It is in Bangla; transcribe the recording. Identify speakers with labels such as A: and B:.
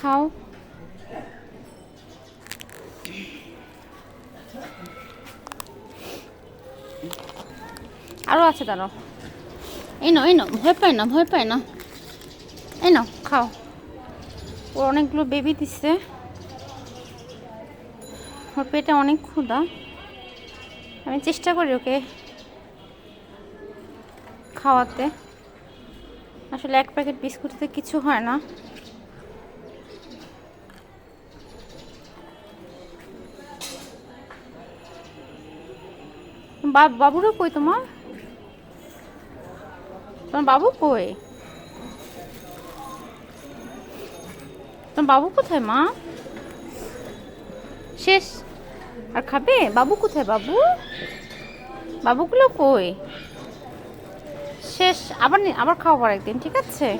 A: খাও। আরও আছে দাঁড়াও। এই নাও এই নাও, ভয় পায় না, ভয় পায় না। এই নাও, খাও। ওর অনেকগুলো বেবি দিচ্ছে ওর পেটে অনেক ক্ষুধা। আমি চেষ্টা করি ওকে খাওয়াতে। আসলে এক প্যাকেট বিস্কুটতে কিছু হয় না। বাবুরও কই তোমার? তোমার বাবু কই? তোমার বাবু কোথায় মা? শেষ। আর খাবে? বাবু কোথায় বাবু? বাবুগুলো কই? শেষ, আবার আবার খাওয়াবার একদিন ঠিক আছে?